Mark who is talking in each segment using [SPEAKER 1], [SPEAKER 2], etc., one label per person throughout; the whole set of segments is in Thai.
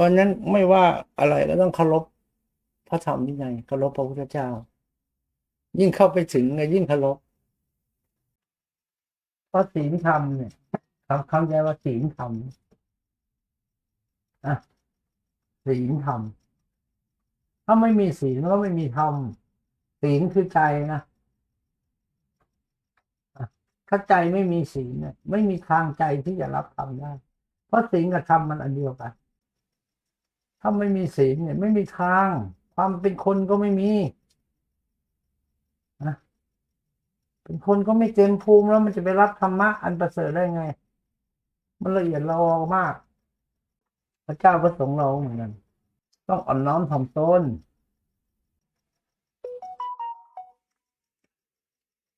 [SPEAKER 1] ราะนั้นไม่ว่าอะไรก็ต้องเคารพพระธรรมวินัยเคารพพระพุทธเจ้า ยิ่งเข้าไปถึงก็ยิ่งเคารพเพราะศีลธรรมเนี่ยคำคำใจว่าศีลธรรมอะศีลธรรมถ้าไม่มีศีลก็ไม่มีธรรมศีลคือใจนะอะถ้าใจไม่มีศีลเนี่ยไม่มีทางใจที่จะรับธรรมได้ เพราะศีลกับธรรมมันอันเดียวกัน ถ้าไม่มีศีลเนี่ย ไม่มีทาง ความเป็นคนก็ไม่มีนะเป็นคนก็ไม่เต็มภูมิแล้วมันจะไปรับธรรมะอันประเสริฐได้ไง มันละเอียดละออมาก พระเจ้าประสงค์เราเหมือนกันต้องอ่อนน้อมถ่อมตน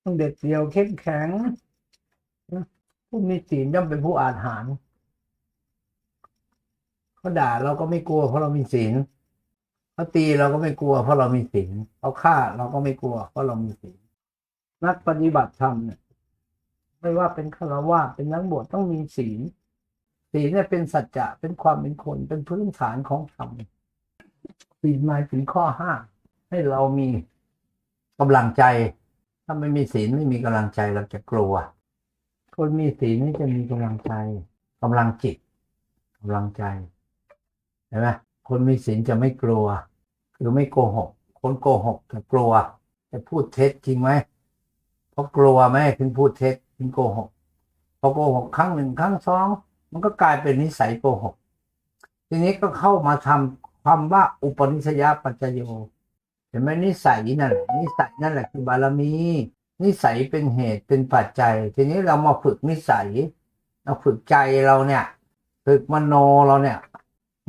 [SPEAKER 1] ต้องเด็ดเดี่ยวเข้มแข็งผู้มีศีลย่อมเป็นผู้อาหาร เขาด่าเราก็ไม่กลัวเพราะเรามีศีลเขาตีเราก็ไม่กลัวเพราะเรามีศีลเขาฆ่าเราก็ไม่กลัวเพราะเรามีศีลนักปฏิบัติธรรมเนี่ยไม่ว่าเป็นฆราวาสเป็นนักบวชต้องมีศีลศีลเนี่ยเป็นสัจจะเป็นความเป็นคนเป็นพื้นฐานของธรรมศีลหมายถึงข้อห้าให้เรามีกำลังใจ ถ้าไม่มีศีลไม่มีกำลังใจเราจะกลัว คนมีศีลนี่จะมีกำลังใจกำลังจิตกำลังใจ ห็นไหมคนมีศีลจะไม่กลัว คือไม่โกหก คนโกหกจะกลัวจะพูดเท็จจริงไหมเพราะกลัวไหมถึงพูดเท็จถึงโกหกพอโกหกครั้งหนึ่งครั้งสองมันก็กลายเป็นนิสัยโกหก ทีนี้ก็เข้ามาทำความว่าอุปนิสัยปัจจโยเห็นไหมนิสัยนั่นแหละนิสัยนั่นแหละคือบารมี นิสัยเป็นเหตุเป็นปัจจัย ทีนี้เรามาฝึกนิสัยเราฝึกใจเราเนี่ย ฝึกมโนเราเนี่ย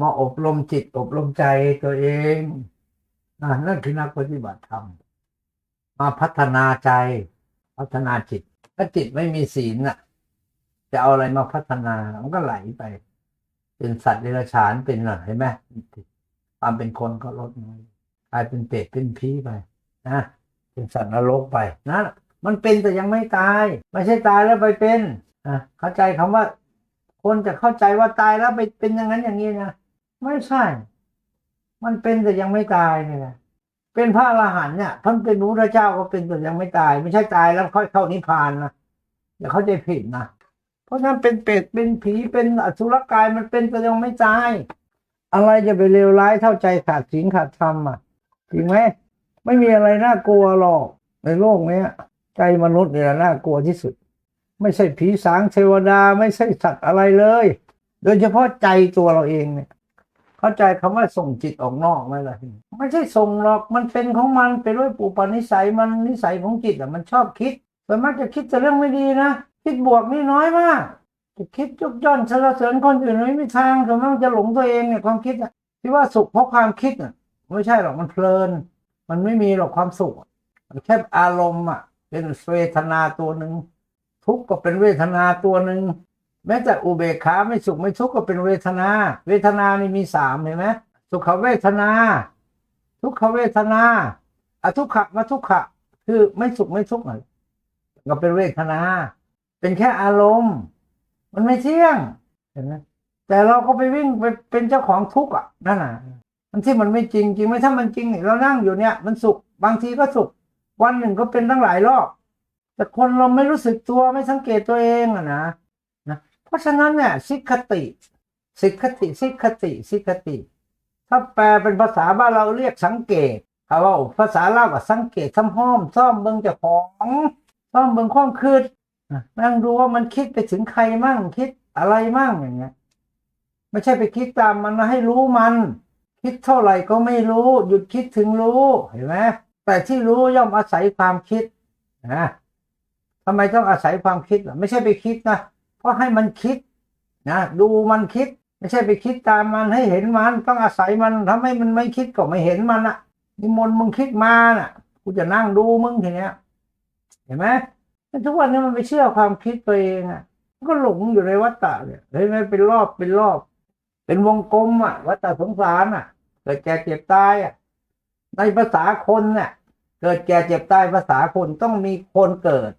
[SPEAKER 1] มาอบรมจิตอบรมใจตัวเองนั่นคือนักปฏิบัติธรรม มาพัฒนาใจ พัฒนาจิต ถ้าจิตไม่มีศีลน่ะ จะเอาอะไรมาพัฒนา มันก็ไหลไป เป็นสัตว์เดรัจฉานเป็นอะไรเห็นไหมความเป็นคนก็ลดน้อยกลายเป็นเป็ดเป็นผีไปนะเป็นสัตว์นรกไปนะมันเป็นแต่ยังไม่ตาย ไม่ใช่ตายแล้วไปเป็นอะเข้าใจคำว่า คนจะเข้าใจว่าตายแล้วไปเป็นอย่างนั้นอย่างนี้นะ ไม่ใช่ มันเป็นแต่ยังไม่ตายเนี่ยนะเป็นพระอรหันต์เนี่ยท่านเป็นพระเจ้าก็เป็นแต่ยังไม่ตาย ไม่ใช่ตายแล้วค่อยเข้านิพพานนะอย่าเข้าใจผิดนะเพราะฉะนั้นเป็นเป็ดเป็นผีเป็นอสุรกายมันเป็นแต่ยังไม่ตาย อะไรจะไปเลวร้ายเท่าใจขาดศีลขาดธรรมอะจริงไหมไม่มีอะไรน่ากลัวหรอกในโลกเนี้ยใจมนุษย์เนี่ยน่ากลัวที่สุด ไม่ใช่ผีสางเทวดาไม่ใช่สัตว์อะไรเลย โดยเฉพาะใจตัวเราเองเนี่ย เข้าใจคำว่าส่งจิตออกนอกไหมล่ะไม่ใช่ส่งหรอกมันเป็นของมันเป็นด้วยปุปนิสัยมันนิสัยของจิตอะมันชอบคิดส่วนมากจะคิดแต่เรื่องไม่ดีนะคิดบวกนี่น้อยมากจะคิดยกย่อนสรรเสริญคนอื่นไม่มีทางส่วนมากจะหลงตัวเองเนี่ยความคิดอะที่ว่าสุขเพราะความคิดอะไม่ใช่หรอกมันเพลิน มันไม่มีหรอกความสุขมันแค่อารมณ์อะเป็นเวทนาตัวหนึ่งทุกข์ก็เป็นเวทนาตัวหนึ่ง แม้แต่อุเบกขาไม่สุขไม่ทุกข์ก็เป็นเวทนา เวทนานี่มีสามเห็นไหมสุขเวทนา ทุกขเวทนาอทุกขะมาทุกขะ คือไม่สุขไม่ทุกข์อะก็เป็นเวทนา เป็นแค่อารมณ์ มันไม่เที่ยงเห็นไหมแต่เราก็ไปวิ่งไปเป็นเจ้าของทุกข์อะนั่นน่ะมันที่มันไม่จริงจริงไหมถ้ามันจริงเนี่ยเรานั่งอยู่เนี่ย มันสุขบางทีก็สุข วันหนึ่งก็เป็นตั้งหลายรอบแต่คนเราไม่รู้สึกตัวไม่สังเกตตัวเองอะนะนะ ราะฉะนั้นเนี่ยสิกขติสิกขติสิกขติสิกขติ ถ้าแปลเป็นภาษาบ้านเราเรียกสังเกตถ้าว่าภาษาลาวก็สังเกตทำห้อมซ่อมเบิ่งเจ้าของซ่อมเบิ่งความคืดนะนั่งดูว่ามันคิดไปถึงใครมั่งคิดอะไรมั่งอย่างเงี้ยไม่ใช่ไปคิดตามมันนะให้รู้มัน คิดเท่าไหร่ก็ไม่รู้ หยุดคิดถึงรู้เห็นไหมแต่ที่รู้ย่อมอาศัยความคิดนะทำไมต้องอาศัยความคิดล่ะไม่ใช่ไปคิดนะ เพราะให้มันคิดนะดูมันคิด ไม่ใช่ไปคิดตามมันให้เห็นมัน ต้องอาศัยมันทำให้มันไม่คิดก็ไม่เห็นมันอะนิมนต์มึงคิดมาน่ะกูจะนั่งดูมึงทีเนี้ยเห็นไหมทุกวันนี้มันไปเชื่อความคิดตัวเองอะมันก็หลงอยู่ในวัฏฏะเนี่ยเห็นไหมเป็นรอบเป็นรอบ เป็นวงกลมอะวัฏฏะสงสารอะ เกิดแก่เจ็บตายอะในภาษาคนเนี่ยเกิดแก่เจ็บตายภาษาคนต้องมีคนเกิด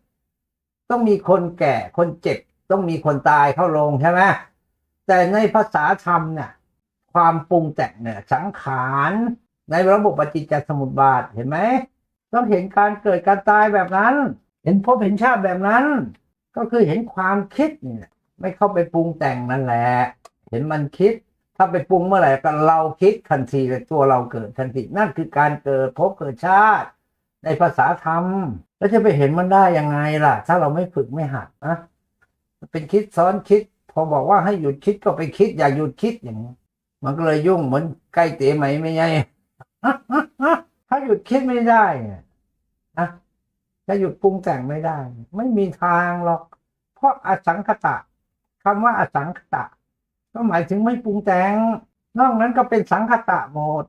[SPEAKER 1] ต้องมีคนแก่คนเจ็บ ต้องมีคนตายเข้าลงใช่ไหมแต่ในภาษาธรรมเนี่ยความปรุงแต่งเนี่ยสังขารในระบบปฏิจจสมุปบาทเห็นไหมต้องเห็นการเกิดการตายแบบนั้น เห็นภพเห็นชาติแบบนั้น ก็คือเห็นความคิดเนี่ยไม่เข้าไปปรุงแต่งนั่นแหละเห็นมันคิด ถ้าไปปรุงเมื่อไหร่ก็เราคิดทันทีเลยตัวเราเกิดทันทีนั่นคือการเกิดภพเกิดชาติ ในภาษาธรรมแล้วจะไปเห็นมันได้ยังไงล่ะ ถ้าเราไม่ฝึกไม่หัดนะ เป็นคิดซ้อนคิด พอบอกว่าให้หยุดคิดก็ไปคิด อย่าหยุดคิดอย่างนี้มันก็เลยยุ่งเหมือนใกล้เตะไหมไม่ไงถ้าหยุดคิดไม่ได้นะจะหยุดปรุงแต่งไม่ได้ ไม่มีทางหรอก เพราะอสังขตะคำว่าอสังขตะ ก็หมายถึงไม่ปรุงแต่ง นอกนั้นก็เป็นสังขตะหมด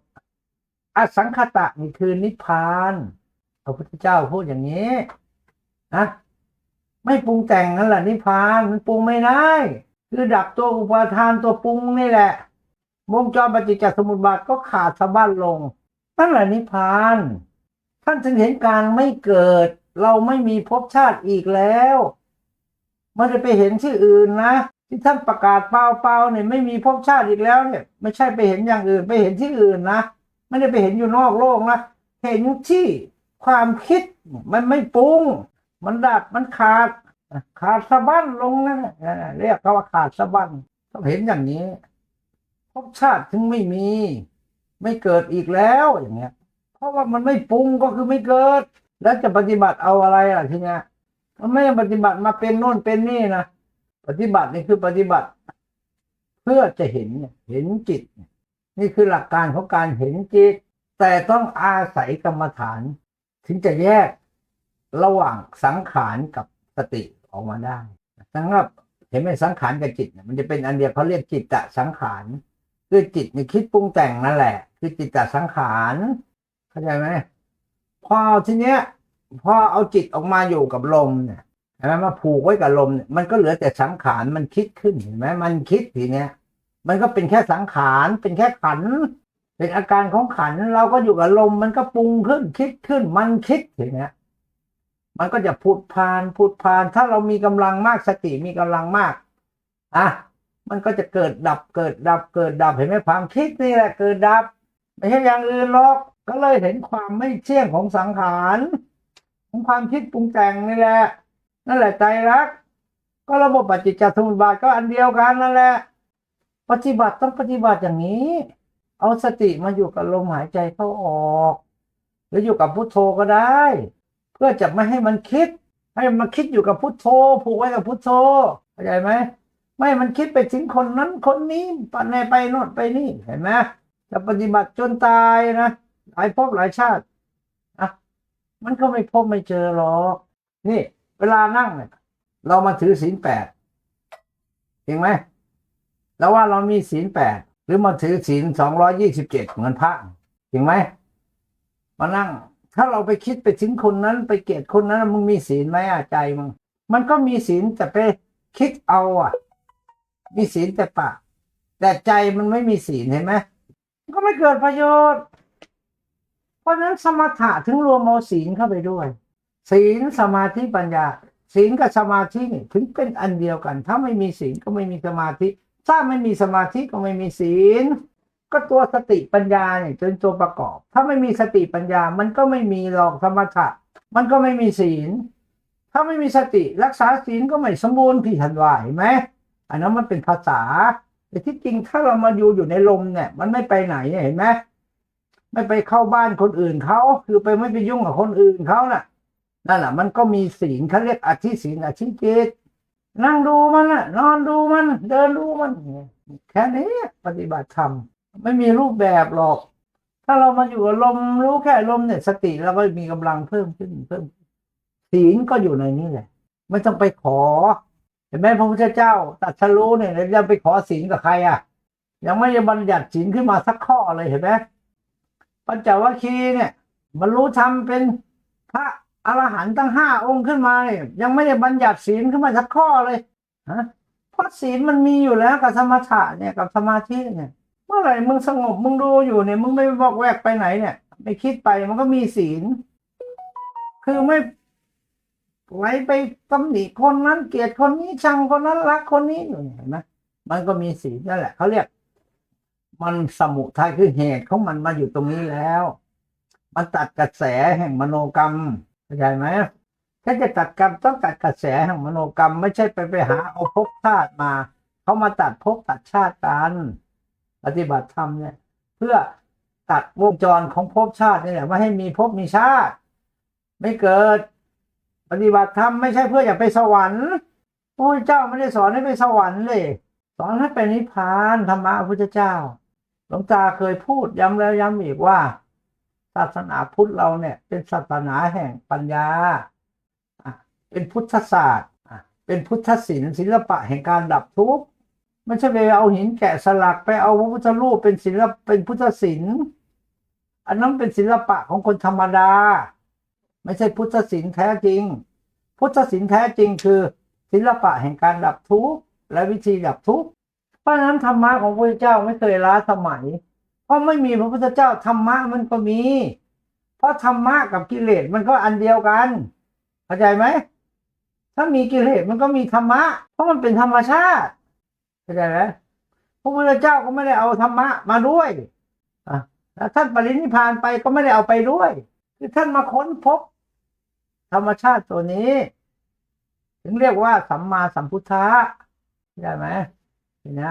[SPEAKER 1] อสังขตะนี่คือนิพพานพระพุทธเจ้าพูดอย่างนี้นะ ไม่ปรุงแต่งนั่นแหละนิพพานมันปรุงไม่ได้ คือดับตัวอุปาทานตัวปรุงนี่แหละวงจรปฏิจจสมุปบาทก็ขาดสะบั้นลง นั่นแหละนิพพาน ท่านจึงเห็นการไม่เกิด เราไม่มีภพชาติอีกแล้วไม่ได้ไปเห็นที่อื่นนะ ที่ท่านประกาศเปล่าๆเนี่ยไม่มีภพชาติอีกแล้วเนี่ย ไม่ใช่ไปเห็นอย่างอื่นไปเห็นที่อื่นนะไม่ได้ไปเห็นอยู่นอกโลกนะเห็นที่ความคิดมันไม่ปรุง มันดับมันขาด ขาดสะบั้นลงนะเรียกเขาว่าขาดสะบั้นต้องเห็นอย่างนี้ภพชาติถึงไม่มี ไม่เกิดอีกแล้วอย่างเงี้ย เพราะว่ามันไม่ปรุงก็คือไม่เกิด แล้วจะปฏิบัติเอาอะไรล่ะทีเนี้ยมันไม่ปฏิบัติมาเป็นโน่นเป็นนี่นะปฏิบัตินี่คือปฏิบัติ เพื่อจะเห็นเนี่ยเห็นจิต นี่คือหลักการของการเห็นจิต แต่ต้องอาศัยกรรมฐาน ถึงจะแยก ระหว่างสังขารกับสติออกมาได้สังรับเห็นไหมสังขารกับจิต มันจะเป็นอันเดียวเขาเรียกจิตตะสังขารคือจิตนี่คิดปรุงแต่งนั่นแหละ คือจิตตะสังขารเข้าใจไหมพอทีเนี้ยพอเอาจิตออกมาอยู่กับลมเนี่ยเห็นไหมมาผูกไว้กับลมเนี่ยมันก็เหลือแต่สังขารมันคิดขึ้นเห็นไหมมันคิดทีเนี้ยมันก็เป็นแค่สังขารเป็นแค่ขัน เป็นอาการของขันเราก็อยู่กับลมมันก็ปรุงขึ้นคิดขึ้นมันคิดอย่างเงี้ย มันก็จะพูดพานพูดพาน ถ้าเรามีกำลังมากสติมีกำลังมากอะมันก็จะเกิดดับเกิดดับเกิดดับเห็นไหมความคิดนี่แหละเกิดดับ ไม่ใช่อย่างอื่นหรอกก็เลยเห็นความไม่เที่ยงของสังขารของความคิดปรุงแต่งนี่แหละ นั่นแหละใจรัก ก็ระบบปฏิจจสมุปบาทก็อันเดียวกันนั่นแหละ ปฏิบัติต้องปฏิบัติอย่างนี้ เอาสติมาอยู่กับลมหายใจเข้าออก หรืออยู่กับพุทโธก็ได้ เพื่อจะไม่ให้มันคิด ให้มันคิดอยู่กับพุทโธผูกไว้กับพุทโธเข้าใจไหมไม่มันคิดไปถึงคนนั้นคนนี้ไปไหนไปโน่นไปนี่เห็นไหมจะปฏิบัติจนตายนะหลายภพหลายชาติอะมันก็ไม่พบไม่เจอหรอกนี่ เวลานั่งเนี่ยเรามาถือศีลแปดจริงไหมแล้วว่าเรามีศีลแปดหรือมาถือศีลสองร้อยี่สิบเจ็ดเหมือนพระจริงไหมมานั่ง ถ้าเราไปคิดไปถึงคนนั้นไปเกลียดคนนั้นมึงมีศีลไหมอะใจมึงมันก็มีศีลแต่ไปคิดเอาอะ มีศีลแต่ปากแต่ใจมันไม่มีศีลเห็นไหมมันก็ไม่เกิดประโยชน์ เพราะฉะนั้นสมถะถึงรวมเอาศีลเข้าไปด้วย ศีลสมาธิปัญญา ศีลกับสมาธินี่ถึงเป็นอันเดียวกัน ถ้าไม่มีศีลก็ไม่มีสมาธิ ถ้าไม่มีสมาธิก็ไม่มีศีล ก็ตัวสติปัญญาเนี่ยเป็นตัวประกอบ ถ้าไม่มีสติปัญญา มันก็ไม่มีหรอกสมถะมันก็ไม่มีศีล ถ้าไม่มีสติรักษาศีลก็ไม่สมบูรณ์พี่ทันวาเห็นไหมอันนั้นมันเป็นภาษาแต่ที่จริงถ้าเรามาอยู่อยู่ในลมเนี่ย มันไม่ไปไหนเนี่ยเห็นไหมไม่ไปเข้าบ้านคนอื่นเขาคือไปไม่ไปยุ่งกับคนอื่นเขาน่ะนั่นแหละมันก็มีศีลเขาเรียกอธิศีลอธิจิตนั่งดูมันน่ะนอนดูมัน เดินดูมัน แค่นี้ปฏิบัติธรรม ไม่มีรูปแบบหรอก ถ้าเรามาอยู่กับลมรู้แค่ลมเนี่ย สติเราก็มีกำลังเพิ่มขึ้นเพิ่มศีลก็อยู่ในนี้แหละ ไม่ต้องไปขอเห็นไหมพระพุทธเจ้าตัดสรู้เนี่ยยังไปขอศีลกับใครอะ ยังไม่ได้บัญญัติศีลขึ้นมาสักข้อเลยเห็นไหมปัญจวัคคีย์เนี่ยบรรลุธรรมเป็นพระอรหันต์ตั้งห้าองค์ขึ้นมาเนี่ยยังไม่ได้บัญญัติศีลขึ้นมาสักข้อเลยฮะเพราะศีลมันมีอยู่แล้วกับสมถะเนี่ยกับสมาธิเนี่ย เมื่อไหร่มึงสงบมึงดูอยู่เนี่ยมึงไม่บอกแวกไปไหนเนี่ย ไม่คิดไปมันก็มีศีล คือไม่ไหลไปตำหนิคนนั้นเกลียดคนนี้ชังคนนั้นรักคนนี้อยู่เห็นไหมมันก็มีศีลนั่นแหละเขาเรียก มันสมุทัยคือเหตุของมันมาอยู่ตรงนี้แล้ว มันตัดกระแสแห่งมโนกรรมเข้าใจไหมถ้าจะตัดกรรมต้องตัดกระแสแห่งมโนกรรม ไม่ใช่ไปไปหาเอาภพชาติมาเขามาตัดภพตัดชาติกัน ปฏิบัติธรรมเนี่ย เพื่อตัดวงจรของภพชาตินี่แหละไม่ให้มีภพมีชาติ ไม่เกิด ปฏิบัติธรรมไม่ใช่เพื่ออยากไปสวรรค์พระเจ้าไม่ได้สอนให้ไปสวรรค์เลย สอนให้ไปนิพพานธรรมะพระพุทธเจ้า หลวงตาเคยพูดย้ำแล้วย้ำอีกว่า ศาสนาพุทธเราเนี่ย เป็นศาสนาแห่งปัญญา เป็นพุทธศาสตร์เป็นพุทธศิลป์ศิลปะแห่งการดับทุกข์ ไม่ใช่ไปเอาหินแกะสลักไปเอาพระพุทธรูปเป็นศิลปเป็นพุทธศิลป์อันนั้นเป็นศิลปะของคนธรรมดา ไม่ใช่พุทธศิลป์แท้จริง พุทธศิลป์แท้จริงคือ ศิลปะแห่งการดับทุกข์และวิธีดับทุกข์เพราะนั้นธรรมะของพระพุทธเจ้าไม่เคยล้าสมัย เพราะไม่มีพระพุทธเจ้าธรรมะมันก็มี เพราะธรรมะกับกิเลสมันก็อันเดียวกันเข้าใจไหมถ้ามีกิเลสมันก็มีธรรมะ เพราะมันเป็นธรรมชาติ เข้าใจไหมพระพุทธเจ้าก็ไม่ได้เอาธรรมะมาด้วยอะแล้วท่านปรินิพานไปก็ไม่ได้เอาไปด้วย คือท่านมาค้นพบ ธรรมชาติตัวนี้ ถึงเรียกว่าสัมมาสัมพุทธะเข้าใจไหมทีนี้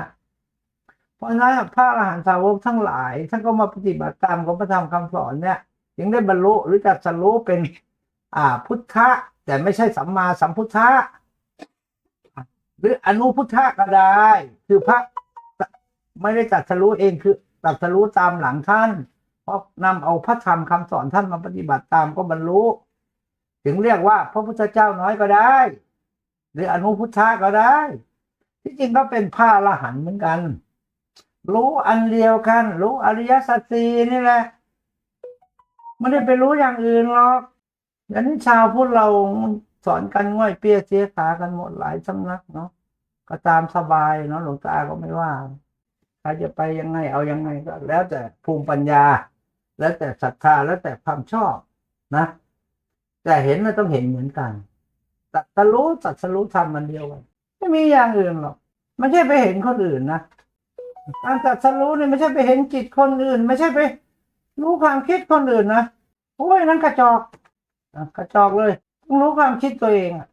[SPEAKER 1] เพราะฉะนั้นพระอรหันตสาวกทั้งหลายท่านก็มาปฏิบัติตามของพระธรรมคำสอนเนี่ยจึงได้บรรลุหรือจัดสรู้เป็น อ่าพุทธะ แต่ไม่ใช่สัมมาสัมพุทธะ หรืออนุพุทธะก็ได้ คือพระไม่ได้จัดสรู้เองคือจัดสรู้ตามหลังท่าน เพราะนำเอาพระธรรมคำสอนท่านมาปฏิบัติตามก็บรรลุถึงเรียกว่าพระพุทธเจ้าน้อยก็ได้ หรืออนุพุทธะก็ได้ ที่จริงก็เป็นพระอรหันต์เหมือนกัน รู้อันเดียวกัน รู้อริยสัจสี่นี่แหละไม่ได้ไปรู้อย่างอื่นหรอกอย่างนี้ชาวพุทธเรา สอนกันง่อยเปี้ยเสียขากันหมดหลายสำนักเนาะก็ตามสบายเนาะหลวงตาก็ไม่ว่าใครจะไปยังไงเอายังไงก็ แล้วแต่ภูมิปัญญา แล้วแต่ศรัทธาแล้วแต่ความชอบนะแต่เห็นมันต้องเห็นเหมือนกันตัดสรู้ตัดสรู้ทำมันเดียวกันไม่มีอย่างอื่นหรอกไม่ใช่ไปเห็นคนอื่นนะการตัดสรู้เนี่ยไม่ใช่ไปเห็นจิตคนอื่น ไม่ใช่ไป รู้ความคิดคนอื่นนะโอ้ยนั่นกระจอกกระจอกเลย รู้ความคิดตัวเองอะ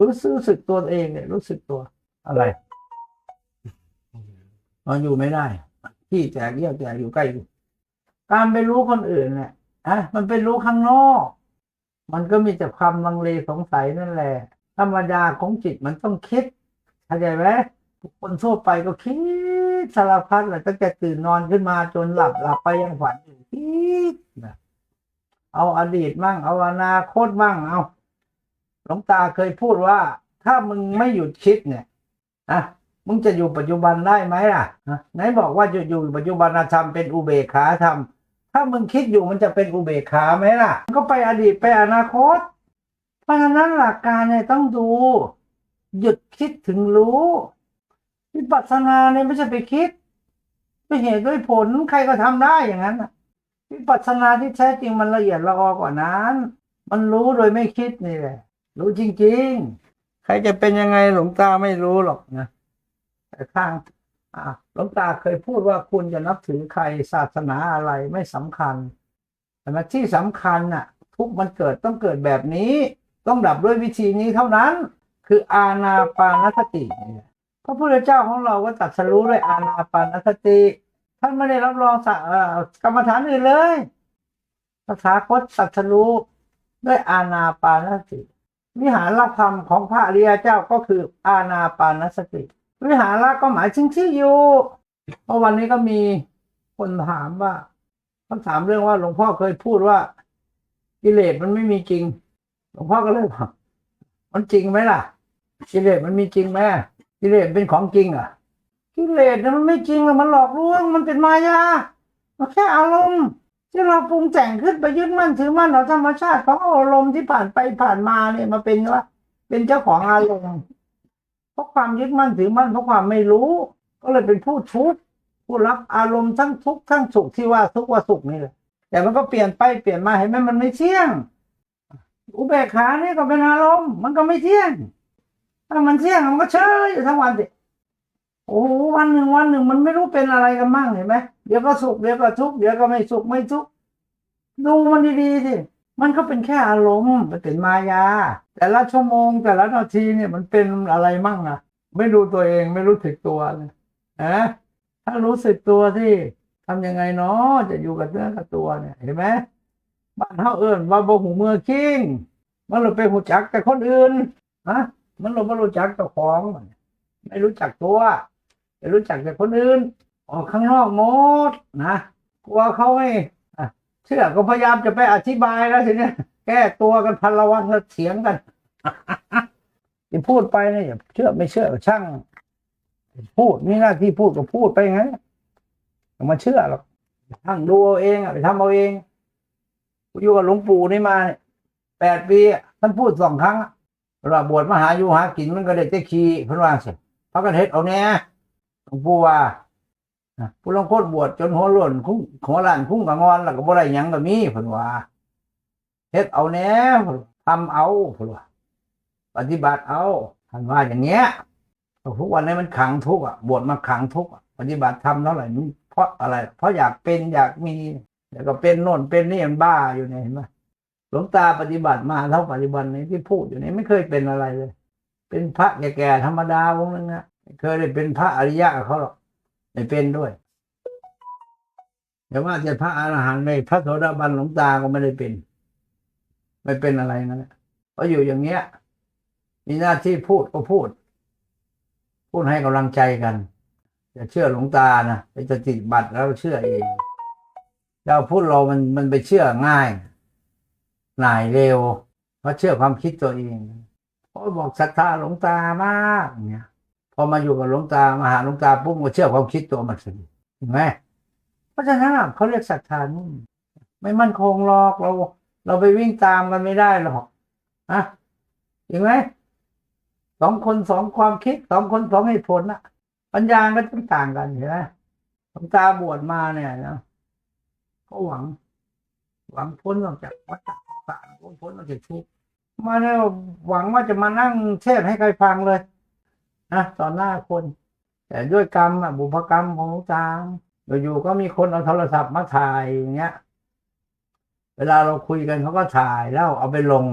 [SPEAKER 1] รู้สึกตัวเองเนี่ยรู้สึกตัว อะไรมันอยู่ไม่ได้ที่แจกเยี่ยวแจกอยู่ใกล้อยู่การไปรู้คนอื่นเนี่ยอะมันไปรู้ข้างนอก มันก็มีแต่ความลังเลสงสัยนั่นแหละ ธรรมดาของจิตมันต้องคิดเข้าใจไหมคนทั่วไปก็คิดสารพัดแหละตั้งแต่ตื่นนอนขึ้นมาจนหลับหลับไปยังฝันอยู่คิดเอาอดีตมั่งเอาอนาคตมั่งเอา หลวงตาเคยพูดว่า ถ้ามึงไม่หยุดคิดเนี่ยนะมึงจะอยู่ปัจจุบันได้ไหมล่ะไหนบอกว่าจะอยู่ปัจจุบันธรรมเป็นอุเบกขาธรรม ถ้ามึงคิดอยู่มันจะเป็นอุเบกขาไหมล่ะ ก็ไปอดีตไปอนาคต เพราะฉะนั้นหลักการเนี่ยต้องดู หยุดคิดถึงรู้วิปัสสนาเนี่ยไม่ใช่ไปคิดด้วยเหตุด้วยผลใครก็ทำได้อย่างนั้นวิปัสสนาที่แท้จริงมันละเอียดละออกว่านั้น มันรู้โดยไม่คิดนี่แหละ รู้จริง ๆ ใครจะเป็นยังไงหลวงตาไม่รู้หรอกนะแต่ข้างอ่าหลวงตาเคยพูดว่าคุณจะนับถือใครศาสนาอะไรไม่สำคัญ แต่มาที่สำคัญน่ะ ทุกมันเกิดต้องเกิดแบบนี้ ต้องดับด้วยวิธีนี้เท่านั้น คืออาณาปานสติเนี่ยพระพุทธเจ้าของเราก็ตัดสรู้ด้วยอาณาปานสติ ท่านไม่ได้รับรองสกรรมฐานอื่นเลยพระสาคตตัดสรู้ด้วยอาณาปานสติ วิหารธรรมของพระอริยเจ้าก็คืออาณาปานสติ วิหารก็หมายถึงที่อยู่เพราะวันนี้ก็มีคนถามว่าเขาถามเรื่องว่าหลวงพ่อเคยพูดว่ากิเลสมันไม่มีจริง หลวงพ่อก็เลยบอกมันจริงไหมล่ะ กิเลสมันมีจริงไหมกิเลสเป็นของจริงเหรอะกิเลสเนี่ยมันไม่จริงหรอกมันหลอกลวงมันเป็นมายามันแค่อารมณ์ ที่เราปรุงแต่งขึ้นไปยึดมั่นถือมั่นเอาธรรมชาติของอารมณ์ที่ผ่านไปผ่านมาเนี่ยมาเป็นว่า เป็นเจ้าของอารมณ์เพราะความยึดมั่นถือมั่นเพราะความไม่รู้ ก็เลยเป็นผู้ทุกข์ผู้รับอารมณ์ทั้งทุกข์ทั้งสุขที่ว่าทุกข์ว่าสุขนี่แหละแต่มันก็เปลี่ยนไปเปลี่ยนมาเห็นไหมมันไม่เที่ยง อุเบกขาเนี่ยก็เป็นอารมณ์มันก็ไม่เที่ยงถ้ามันเที่ยงมันก็เฉยอยู่ทั้งวันสิโอ้วันหนึ่งวันหนึ่งมันไม่รู้เป็นอะไรกันมั่งเห็นไหม เดี๋ยวก็สุขเดี๋ยวก็ทุกข์เดี๋ยวก็ไม่สุขไม่ทุกข์ดูมันดีๆสิมันก็เป็นแค่อารมณ์มันเป็นมายา แต่ละชั่วโมงแต่ละนาทีเนี่ยมันเป็นอะไรมั่งอะไม่ดูตัวเองไม่รู้สึกตัวเลยนะถ้ารู้สึกตัวที่ทำยังไงเนาะจะอยู่กับเนื้อกับตัวเนี่ยเห็นไหมบ้านเฮาเอิญว่าบ่หูเมือคิงมันเราไปหูจักแต่คนอื่นฮะมันเราไม่รู้จักเจ้าของมันไม่รู้จักตัวไม่รู้จักแต่คนอื่น ออกข้างนอกหมดนะกลัวเขาไม่เชื่อก็พยายามจะไปอธิบายแล้วทีเนี้ยแก้ตัวกันพันละวันแล้วเถียงกันที่พูดไปเนี่ยอย่าเชื่อไม่เชื่อช่าง พูดมีหน้าที่พูดก็พูดไปงั้นอย่ามาเชื่อหรอกช่างดูเอาเองไปทำเอาเองอยู่กับหลวงปู่นี่มาเนี่ยแปดปีท่านพูดสองครั้งเวลาบวชมาหาอยู่หากินมันก็ได้เจ๊คีเพิ่นว่าสิพระกันเฮ็ดเอาแน่หลวงปู่ว่า ผู้ลงโคตรบวชจนหัวหล่นคุ้งหัวล้านคุ้งกับงอนแล้วก็บ่ได้หยังก็มีเพิ่นว่าเฮ็ดเอาแน่เพิ่นทำเอาเพิ่นว่าปฏิบัติเอาท่านว่าอย่างเงี้ยทุกวันนี้มันขังทุกอะบวชมาขังทุกข์อะปฏิบัติธรรมเท่าไหร่มันเพราะอะไร เพราะอยากเป็นอยากมีแล้วก็เป็นโน่นเป็นนี่มันบ้าอยู่เนี่ยเห็นไหมหลวงตาปฏิบัติมาเท่าปัจจุบันนี้ที่พูดอยู่นี้ไม่เคยเป็นอะไรเลย เป็นพระแก่ๆธรรมดาวงนึงนะไม่เคยได้เป็นพระอริยะเขาหรอก ไม่เป็นด้วย แต่ว่าจะพระอรหันต์ในพระโสดาบันหลวงตาก็ไม่ได้เป็น ไม่เป็นอะไรนั่นแหละเพราะอยู่อย่างเงี้ย มีหน้าที่พูดก็พูด พูดให้กำลังใจกันอย่าเชื่อหลวงตานะไปจะติดบัตรแล้วเชื่อเองเราพูดเรามันมันไปเชื่อง่ายหน่ายเร็ว เพราะเชื่อความคิดตัวเองพอบอกศรัทธาหลวงตามากเนี่ย พอมาอยู่กับหลวงตามาหาหลวงตาปุ๊บก็เชื่อความคิดตัวมันสิเห็นไหมเพราะฉะนั้นเขาเรียกศรัทธานุ่มไม่มั่นคงหรอกเรา เราไปวิ่งตามกันไม่ได้หรอกอะเห็นไหมสองคนสองความคิดสองคนสองเหตุผลนะปัญญาก็ต้องต่างกันเห็นไหมหลวงตาบวชมาเนี่ยนะก็หวัง หวังพ้นออกจากวัฏจักรสารพ้นออกจากทุกข์มาเนี่ยหวังว่าจะมานั่งเทศให้ใครฟังเลย นะต่อหน้าคน แต่ด้วยกรรมอะบุพกรรมของหลวงตาอยู่ๆก็มีคนเอาโทรศัพท์มาถ่ายอย่างเงี้ย เวลาเราคุยกันเขาก็ถ่ายแล้วเอาไปลง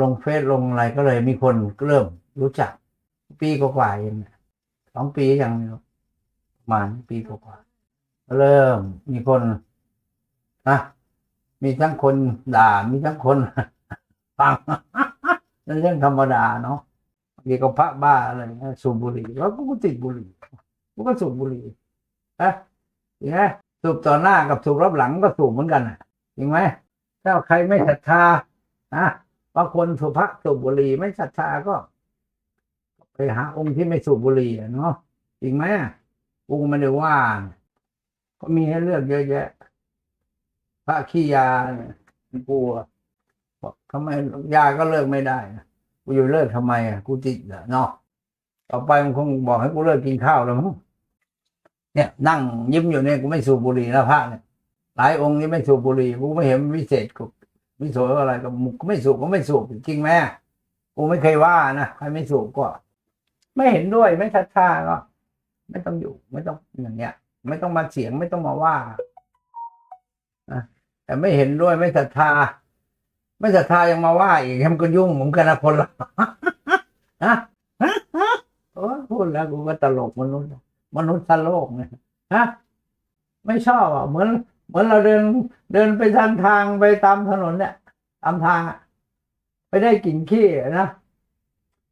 [SPEAKER 1] ลงเฟซลงอะไรก็เลยมีคนเริ่มรู้จัก ปีกว่าๆเองสองปียังไม่รู้ประมาณปีกว่าๆเริ่มมีคนนะมีทั้งคนด่ามีทั้งคนฟังนั่นเรื่องธรรมดาเนาะ บางทีก็พระบ้าอะไรนะสูบบุหรี่แล้วกูก็ติดบุหรี่กูก็สูบบุหรี่อะจริงไหมสูบต่อหน้ากับสูบรับหลังก็สูบเหมือนกันน่ะจริงไหมถ้าใครไม่ศรัทธานะบางคนสุภะสูบบุหรี่ไม่ศรัทธาก็ ไปหาองค์ที่ไม่สูบบุหรี่เนาะจริงไหมกูไม่ได้ว่า ก็มีให้เลือกเยอะแยะ พระขี้ยาเนี่ยกูอะบอกทำไมยาก็เลิกไม่ได้นะ กูอยู่เลิกทำไมอะกูติดเหรอเนาะต่อไปมันคงบอกให้กูเลิกกินข้าวแล้วมั้งเนี่ยนั่งยิ้มอยู่เนี่ยกูไม่สูบบุหรี่แล้วพระเนี่ยหลายองค์นี่ไม่สูบบุหรี่กูไม่เห็นวิเศษกูไม่สูบอะไรก็กูไม่สูบก็ไม่สูบจริงไหมกูไม่เคยว่านะใครไม่สูบก็ ไม่เห็นด้วยไม่ศรัทธาก็ไม่ต้องอยู่ ไม่ต้องอย่างเงี้ย ไม่ต้องมาเสียงไม่ต้องมาว่านะแต่ไม่เห็นด้วยไม่ศรัทธา ไม่ศรัทธายังมาว่าอีกมันก็ยุ่งเหมือนกันนะคนละฮะฮะฮะโอ้พูดแล้วกูก็ตลกมนุษย์ มนุษย์ตลกเนี่ยฮะไม่ชอบอะเหมือน เหมือนเราเดินเดินไปทางทางไปตามถนนเนี่ยตามทางอะไปได้กลิ่นขี้นะ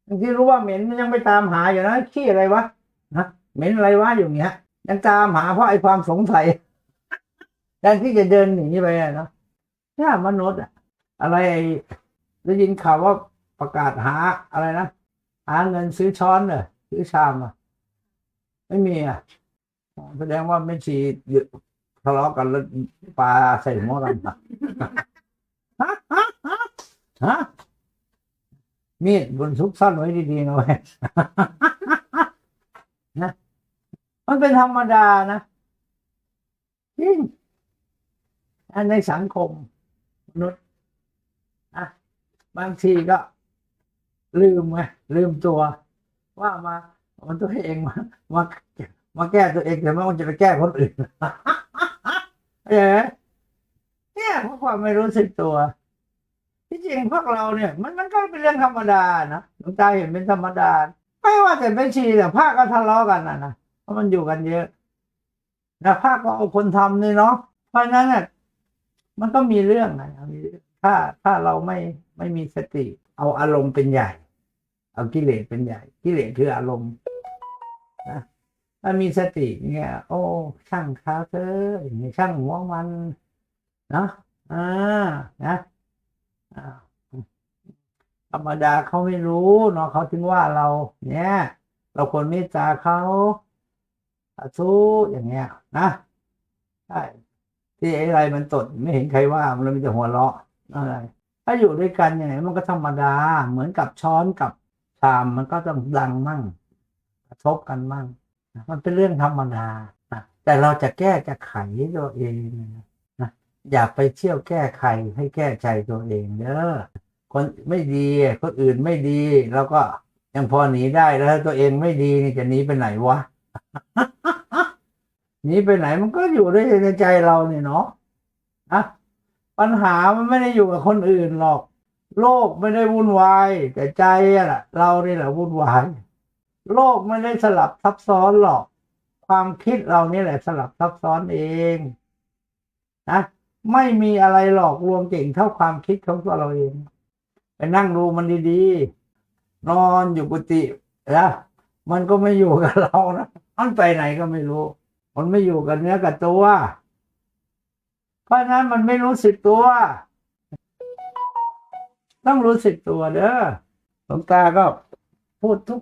[SPEAKER 1] บางทีรู้ว่าเหม็นยังไปตามหาอยู่นะขี้อะไรวะนะเหม็นอะไรวะอยู่เงี้ยยังตามหาเพราะไอ้ความสงสัยแทนที่จะเดินหนีไปอะเนาะเนี่มนุษย์อะ อะไรได้ยินข่าวว่าประกาศหาอะไรนะหาเงินซื้อช้อนเหรอซื้อชามอะ ไม่มีอะแสดงว่าไม่ชีดทะเลาะกันแล้วปลาใส่หัวกันฮะฮะฮะฮะมีดบนซุกซ่อนไว้ดีๆหน่อยนะมันเป็นธรรมดานะจริงอันในสังคมมนุษย์ อะบางทีก็ลืมไงลืมตัว ว่ามามันตัวเองมามามาแก้ตัวเองแต่ไม่ว่าจะไปแก้คนอื่นเอ๋เนี่ยเพราะความไม่รู้สึกตัว ที่จริงพวกเราเนี่ย มันมันก็เป็นเรื่องธรรมดานะหลวงตาเห็นเป็นธรรมดา ไม่ว่าแต่ไม่ชีแต่ภาคก็ทะเลาะกันนะนะเพราะมันอยู่กันเยอะนะภาคก็เอาคนทำนี่เนาะเพราะนั้นเนี่ยมันก็มีเรื่องนะมีเรื่อง ถ้าถ้าเราไม่ไม่มีสติ เอาอารมณ์เป็นใหญ่ เอากิเลสเป็นใหญ่กิเลสคืออารมณ์นะถ้ามีสติเนี่ย โอ้ช่างเขาเธออย่างนี้ช่างหัวมันเนาะอ่านะธรรมดาเขาไม่รู้เนาะเขาถึงว่าเรา เนี่ย เราควรเมตตาเขาสาธุอย่างเงี้ยนะใช่ที่อะไรมันตดไม่เห็นใครว่ามันเลยมีแต่หัวเราะ อะไรถ้าอยู่ด้วยกันย่างนี้มันก็ธรรมดา เหมือนกับช้อนกับชามมันก็ต้องดังมั่งกระทบกันมั่งมันเป็นเรื่องธรรมดาแต่เราจะแก้จะไขตัวเองนะอย่าไปเที่ยวแก้ไขให้แก้ใจตัวเองเด้อคนไม่ดีคนอื่นไม่ดีเราก็ยังพอหนีได้แล้วถ้าตัวเองไม่ดีนี่จะหนีไปไหนวะหนีไปไหนมันก็อยู่ด้วยในใจเราเนี่ยเนาะนะ ปัญหามันไม่ได้อยู่กับคนอื่นหรอก โลกไม่ได้วุ่นวาย แต่ใจอะเรานี่แหละวุ่นวาย โลกไม่ได้สลับซับซ้อนหรอก ความคิดเรานี่แหละสลับซับซ้อนเองนะไม่มีอะไรหลอกลวงเก่งเท่าความคิดของตัวเราเองไปนั่งดูมันดีๆ นอนอยู่กุฏินะมันก็ไม่อยู่กับเรานะมันไปไหนก็ไม่รู้ มันไม่อยู่กับเนื้อกับตัว เพราะนั้นมันไม่รู้สึกตัว ต้องรู้สึกตัวเด้อหลวงตาก็พูดทุก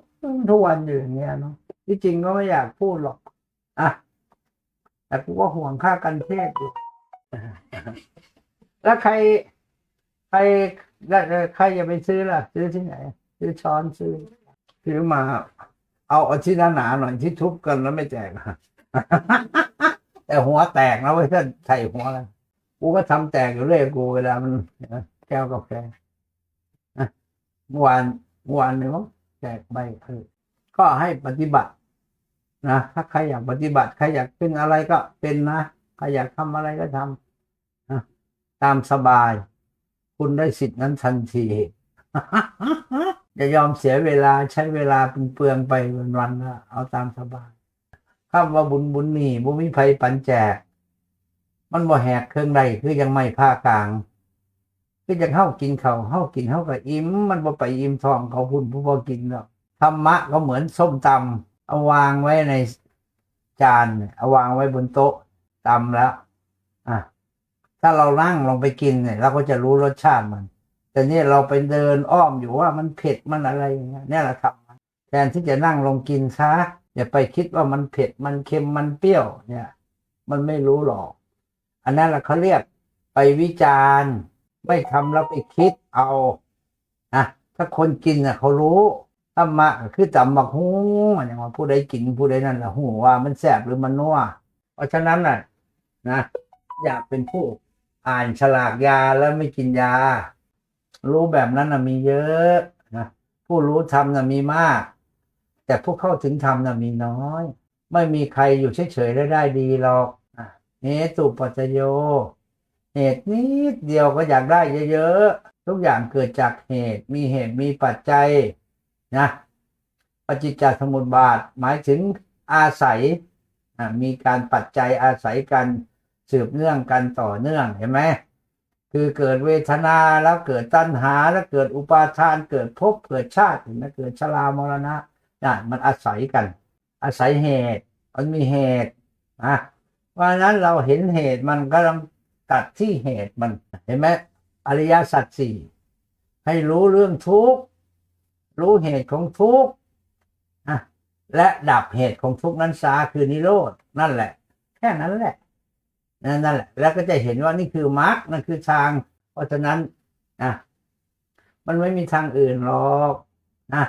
[SPEAKER 1] ทุกวันอยู่อย่างเงี้ยเนาะที่จริงก็ไม่อยากพูดหรอกอะแต่กูก็ห่วงค่ากันเทศอยู่แล้วใคร ใครแล้วเอ่อใครจะไปซื้อล่ะ ซื้อที่ไหน ซื้อช้อนซื้อซื้อมา เอาเอาที่หนาๆหน่อยที่ทุบกันแล้วไม่แจกแต่หัวแตกนะเว้ยถ้าใส่หัวแล้ว กูก็ทำแตกอยู่เรื่อยกูเวลามันแก้วกาแฟนะเมื่อวานเมื่อวานเนี่ยมั้งแจกใบเออก็ให้ปฏิบัตินะถ้าใครอยากปฏิบัติใครอยากเป็นอะไรก็เป็นนะใครอยากทำอะไรก็ทำนะตามสบาย คุณได้สิทธินั้นทันทีอย่ายอมเสียเวลาใช้เวลาเป็นเปลืองไปวันๆนะเอาตามสบายคำว่าบุญบุญนี่บุมีภัยปันแจก มันบ่แหกเครื่องใดคือยังไม่ผ้ากลาง คือยังเข้ากินเขาเข้ากินเข้ากับอิ่มมันบ่ไปอิ่มท้องเขาพุ่นผู้บ่กินหรอกธรรมะก็เหมือนส้มตำเอาวางไว้ในจานเอาวางไว้บนโต๊ะตำแล้วอะถ้าเรานั่งลงไปกินเนี่ยเราก็จะรู้รสชาติมัน แต่เนี่ยเราไปเดินอ้อมอยู่ว่ามันเผ็ดมันอะไรอย่างเงี้ยเนี่ยแหละครับแทนที่จะนั่งลงกินซะอย่าไปคิดว่ามันเผ็ดมันเค็มมันเปรี้ยวเนี่ย มันไม่รู้หรอก อันนั้นแหละเขาเรียกไปวิจารณ์ไม่ทำแล้วไปคิดเอานะถ้าคนกินน่ะเขารู้ธรรมะคือจำบักหูอย่างว่าผู้ใดกินผู้ใดนั่นแหละหูว่ามันแสบหรือมันนัวเพราะฉะนั้นน่ะนะอยากเป็นผู้อ่านฉลากยาแล้วไม่กินยา รู้แบบนั้นน่ะมีเยอะนะผู้รู้ธรรมนะมีมาก แต่ผู้เข้าถึงธรรมนะมีน้อย ไม่มีใครอยู่เฉยๆได้ได้ดีหรอก เหตุปัจโย เหตุนิดเดียวก็อยากได้เยอะๆ ทุกอย่างเกิดจากเหตุ มีเหตุมีปัจจัยนะปฏิจจสมุปบาทหมายถึงอาศัยมีการปัจจัยอาศัยกันสืบเนื่องกันต่อเนื่องเห็นไหมคือเกิดเวทนาแล้วเกิดตัณหาแล้วเกิดอุปาทานเกิดภพเกิดชาติเห็นไหมเกิดชรามรณะน่ะมันอาศัยกัน อาศัยเหตุ มันมีเหตุนะ เพราะนั้นเราเห็นเหตุมันก็ต้องตัดที่เหตุมันเห็นไหมอริยสัจสี่ให้รู้เรื่องทุกข์รู้เหตุของทุกข์และดับเหตุของทุกข์นั้นซาคือนิโรธนั่นแหละ แค่นั้นแหละนั่นแหละ แล้วก็จะเห็นว่านี่คือมรรคนั่นคือทาง เพราะฉะนั้นอะมันไม่มีทางอื่นหรอกนะ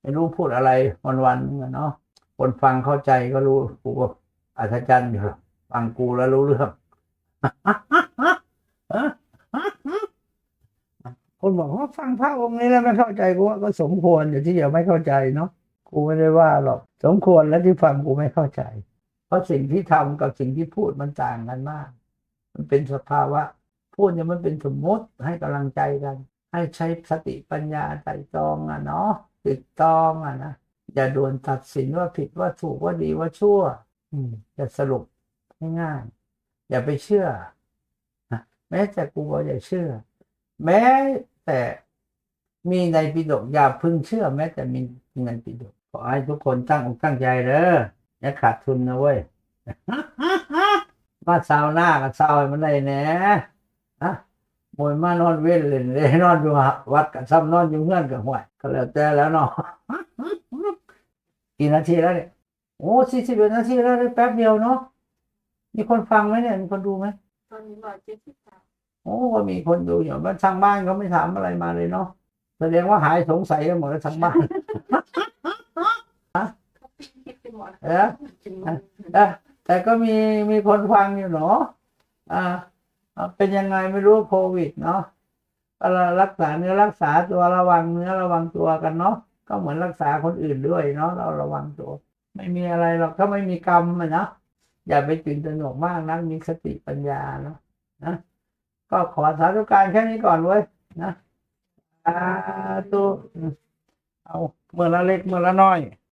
[SPEAKER 1] ไม่รู้พูดอะไรวันวันๆเนาะคนฟังเข้าใจก็รู้กูก็อัศจรรย์อยู่ ฟังกูแล้วรู้เรื่องคนบอกว่าฟังพระองค์นี้แล้วไม่เข้าใจกูว่าก็สมควรอยู่ที่จะไม่เข้าใจเนาะกูไม่ได้ว่าหรอกสมควรแล้วที่ฟังกูไม่เข้าใจ เพราะสิ่งที่ทำกับสิ่งที่พูดมันต่างกันมาก มันเป็นสภาวะ พูดเนี่ยมันเป็นสมมติให้กำลังใจกัน ให้ใช้สติปัญญาไต่ตรองอะเนาะติดตองอะนะอย่าด่วนตัดสินว่าผิดว่าถูกว่าดีว่าชั่ว อืมอย่าสรุป ง่ายๆอย่าไปเชื่อแม้แต่กูบอกอย่าเชื่อ แม้แต่มีในปิฎกอย่าพึงเชื่อ แม้แต่มีในปิฎกขอให้ทุกคนตั้งอกตั้งใจเด้ออย่าขาดทุนนะเว้ยมาซาวหน้ากับซาวมันได้แหน่อะมวยมานอนเว้นเลยเลยนอนอยู่วัดกับซ้ำนอนอยู่เงื่อนกับห่วยก็แล้วแต่แล้วเนาะกี่นาทีแล้วเนี่ยโอ้สี่สิบเอ็ดนาทีแล้วได้แป๊บเดียวเนาะ มีคนฟังไหมเนี่ยมีคนดูไหม
[SPEAKER 2] ตอนนี้ร้อยเจ็ดสิบสาม
[SPEAKER 1] โอ้ก็มีคนดูอยู่บ้านทางบ้านเขาไม่ถามอะไรมาเลยเนาะแสดงว่าหายสงสัยกันหมดแล้วทางบ้าน
[SPEAKER 2] เขาปิดคลิปไปหมด
[SPEAKER 1] เออแต่แต่ก็มีมีคนฟังอยู่เนาะอ่าอ่า เป็นยังไงไม่รู้โควิดเนาะก็รักษาเนื้อรักษาตัวระวังเนื้อระวังตัวกันเนาะก็เหมือนรักษาคนอื่นด้วยเนาะเราระวังตัว ไม่มีอะไรหรอกถ้าไม่มีกรรมอะนะ อย่าไปตื่นตระหนกมากนะมีสติปัญญาเนาะนะก็ขอสาธุการแค่นี้ก่อนเว้ยนะสาธุเอาเมื่อละเล็กเมื่อละน้อย